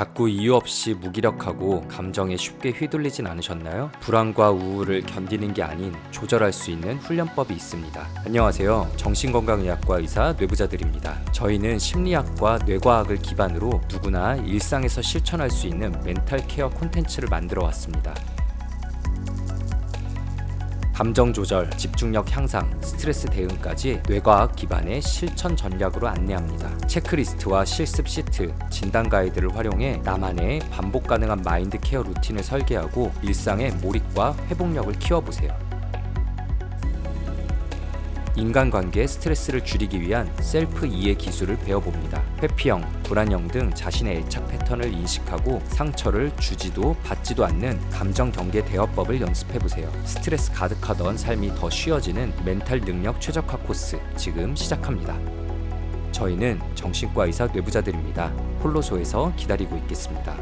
자꾸 이유 없이 무기력하고 감정에 쉽게 휘둘리진 않으셨나요? 불안과 우울을 견디는 게 아닌 조절할 수 있는 훈련법이 있습니다. 안녕하세요. 정신건강의학과 의사 뇌부자들입니다. 저희는 심리학과 뇌과학을 기반으로 누구나 일상에서 실천할 수 있는 멘탈 케어 콘텐츠를 만들어 왔습니다. 감정 조절, 집중력 향상, 스트레스 대응까지 뇌과학 기반의 실천 전략으로 안내합니다. 체크리스트와 실습 시트, 진단 가이드를 활용해 나만의 반복 가능한 마인드 케어 루틴을 설계하고 일상의 몰입과 회복력을 키워보세요. 인간관계 스트레스를 줄이기 위한 셀프 이해 기술을 배워봅니다. 회피형, 불안형 등 자신의 애착 패턴을 인식하고 상처를 주지도 받지도 않는 감정 경계 대화법을 연습해보세요. 스트레스 가득하던 삶이 더 쉬워지는 멘탈 능력 최적화 코스 지금 시작합니다. 저희는 정신과 의사 뇌부자들입니다. 홀로소에서 기다리고 있겠습니다.